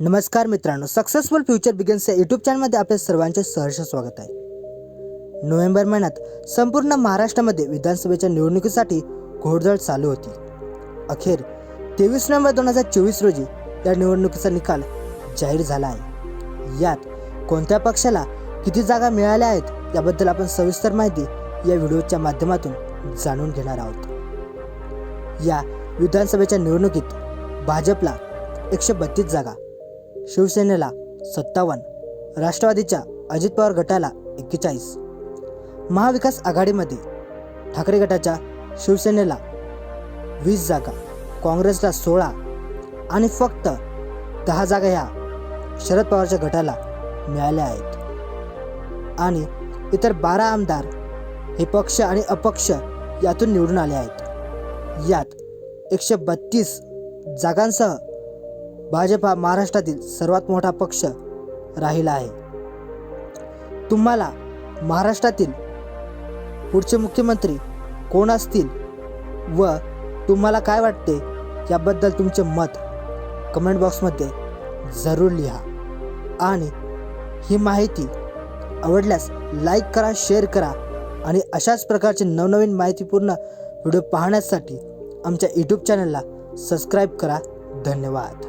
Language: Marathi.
नमस्कार मित्रांनो सक्सेसफुल फ्युचर बिगिन्स या यूट्यूब चॅनलमध्ये आपल्या सर्वांचे सहर्ष स्वागत आहे. नोव्हेंबर महिन्यात संपूर्ण महाराष्ट्रामध्ये विधानसभेच्या निवडणुकीसाठी घोडदळ चालू होती. अखेर तेवीस नोव्हेंबर दोन हजार चोवीस रोजी या निवडणुकीचा निकाल जाहीर झाला आहे. यात कोणत्या पक्षाला किती जागा मिळाल्या आहेत याबद्दल आपण सविस्तर माहिती या व्हिडिओच्या माध्यमातून जाणून घेणार आहोत. या विधानसभेच्या निवडणुकीत भाजपला एकशे बत्तीस जागा शिवसेनेला सत्तावन्न राष्ट्रवादीच्या अजित पवार गटाला एक्केचाळीस. महाविकास आघाडीमध्ये ठाकरे गटाच्या शिवसेनेला वीस जागा काँग्रेसला सोळा आणि फक्त दहा जागा ह्या शरद पवारच्या गटाला मिळाल्या आहेत. आणि इतर बारा आमदार हे पक्ष आणि अपक्ष यातून निवडून आले आहेत. यात एकशे बत्तीस जागांसह भाजप हा महाराष्ट्रातील सर्वात मोठा पक्ष राहिला आहे. तुम्हाला महाराष्ट्रातील पुढचे मुख्यमंत्री कोण असतील व तुम्हाला काय वाटते याबद्दल तुमचे मत कमेंट बॉक्समध्ये जरूर लिहा. आणि ही माहिती आवडल्यास लाईक करा शेअर करा आणि अशाच प्रकारचे नवनवीन माहितीपूर्ण व्हिडिओ पाहण्यासाठी आमच्या यूट्यूब चॅनलला सबस्क्राईब करा. धन्यवाद.